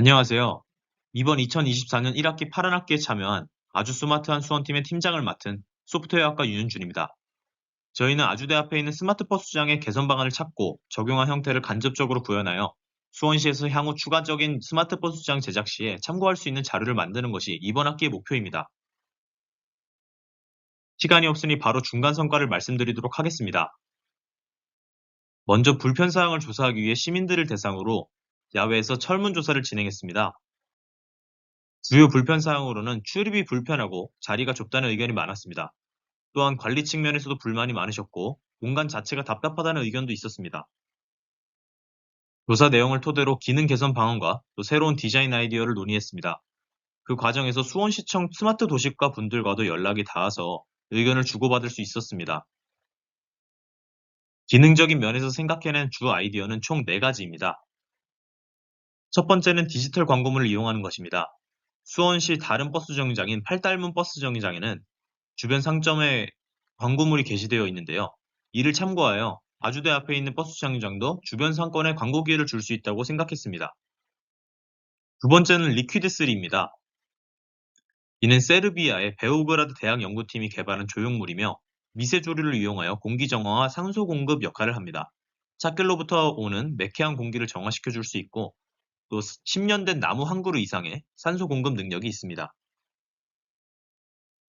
안녕하세요. 이번 2024년 1학기 8학기에 참여한 아주 스마트한 수원팀의 팀장을 맡은 소프트웨어학과 윤준입니다. 저희는 아주대 앞에 있는 스마트 버스장의 개선 방안을 찾고 적용한 형태를 간접적으로 구현하여 수원시에서 향후 추가적인 스마트 버스장 제작 시에 참고할 수 있는 자료를 만드는 것이 이번 학기의 목표입니다. 시간이 없으니 바로 중간 성과를 말씀드리도록 하겠습니다. 먼저 불편 사항을 조사하기 위해 시민들을 대상으로 야외에서 철문 조사를 진행했습니다. 주요 불편 사항으로는 출입이 불편하고 자리가 좁다는 의견이 많았습니다. 또한 관리 측면에서도 불만이 많으셨고 공간 자체가 답답하다는 의견도 있었습니다. 조사 내용을 토대로 기능 개선 방안과 또 새로운 디자인 아이디어를 논의했습니다. 그 과정에서 수원시청 스마트 도시과 분들과도 연락이 닿아서 의견을 주고받을 수 있었습니다. 기능적인 면에서 생각해낸 주 아이디어는 총 4가지입니다. 첫 번째는 디지털 광고물을 이용하는 것입니다. 수원시 다른 버스 정류장인 팔달문 버스 정류장에는 주변 상점에 광고물이 게시되어 있는데요. 이를 참고하여 아주대 앞에 있는 버스 정류장도 주변 상권에 광고 기회를 줄 수 있다고 생각했습니다. 두 번째는 리퀴드3입니다. 이는 세르비아의 베오그라드 대학 연구팀이 개발한 조형물이며 미세 조류를 이용하여 공기 정화와 산소 공급 역할을 합니다. 차길로부터 오는 매캐한 공기를 정화시켜 줄 수 있고 또 10년 된 나무 한 그루 이상의 산소 공급 능력이 있습니다.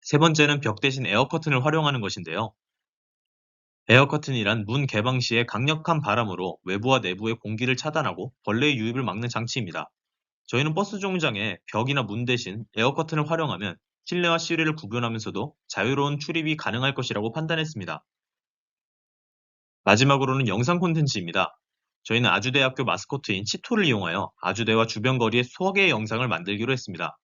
세 번째는 벽 대신 에어커튼을 활용하는 것인데요. 에어커튼이란 문 개방 시에 강력한 바람으로 외부와 내부의 공기를 차단하고 벌레의 유입을 막는 장치입니다. 저희는 버스 정류장에 벽이나 문 대신 에어커튼을 활용하면 실내와 실외를 구분하면서도 자유로운 출입이 가능할 것이라고 판단했습니다. 마지막으로는 영상 콘텐츠입니다. 저희는 아주대학교 마스코트인 치토를 이용하여 아주대와 주변 거리의 소개 영상을 만들기로 했습니다.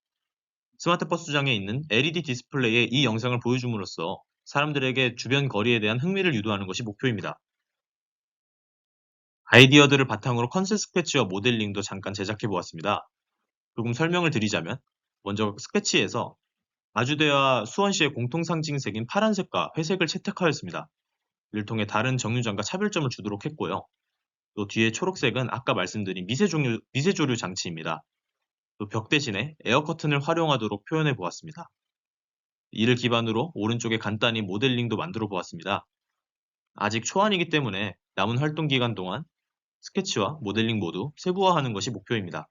스마트 버스장에 있는 LED 디스플레이에 이 영상을 보여줌으로써 사람들에게 주변 거리에 대한 흥미를 유도하는 것이 목표입니다. 아이디어들을 바탕으로 컨셉 스케치와 모델링도 잠깐 제작해 보았습니다. 조금 설명을 드리자면 먼저 스케치에서 아주대와 수원시의 공통 상징색인 파란색과 회색을 채택하였습니다. 이를 통해 다른 정류장과 차별점을 주도록 했고요. 또 뒤에 초록색은 아까 말씀드린 미세 조류, 미세 조류 장치입니다. 또 벽 대신에 에어 커튼을 활용하도록 표현해 보았습니다. 이를 기반으로 오른쪽에 간단히 모델링도 만들어 보았습니다. 아직 초안이기 때문에 남은 활동 기간 동안 스케치와 모델링 모두 세부화하는 것이 목표입니다.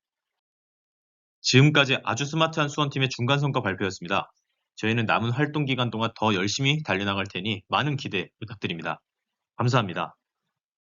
지금까지 아주 스마트한 수원팀의 중간 성과 발표였습니다. 저희는 남은 활동 기간 동안 더 열심히 달려나갈 테니 많은 기대 부탁드립니다. 감사합니다.